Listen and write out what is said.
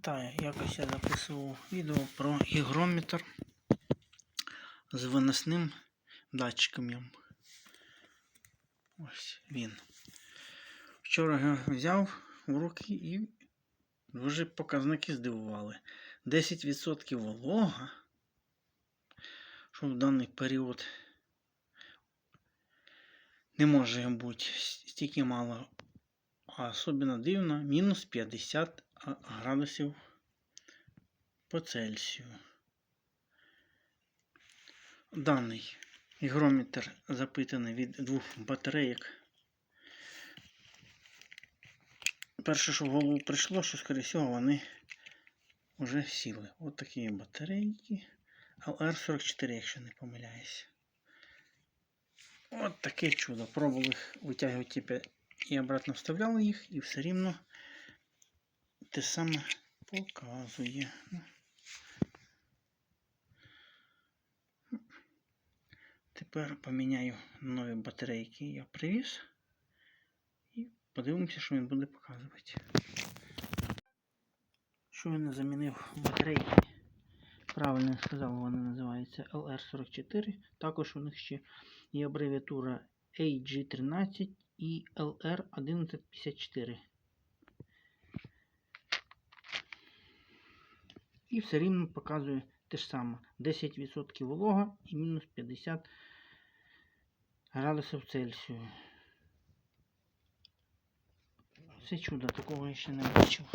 Вітаю! Якось я записував відео про гігрометр з виносним датчиком. Ось він. Вчора його взяв в руки і дуже показники здивували. 10% волога, що в даний період не може бути стільки мало, а особливо дивно, мінус 50 а- градусів по Цельсію. Даний гігрометр запитаний від двох батарейок. Перше, що в голову прийшло, що, скоріше всього, вони вже сіли. От такі батарейки. LR44, якщо не помиляюсь. От таке чудо. Пробували їх витягувати типу, і обратно вставляли їх, і все рівно те саме показує. Тепер поміняю нові батарейки я привіз. І подивимося, що він буде показувати. Щойно замінив батарейки. Правильно сказав, вони називаються LR44. Також у них ще є абревіатура AG13 і LR1154. І все рівно показує те ж саме. 10% волога і мінус 50 градусів Цельсію. Це чудо, такого я ще не бачив.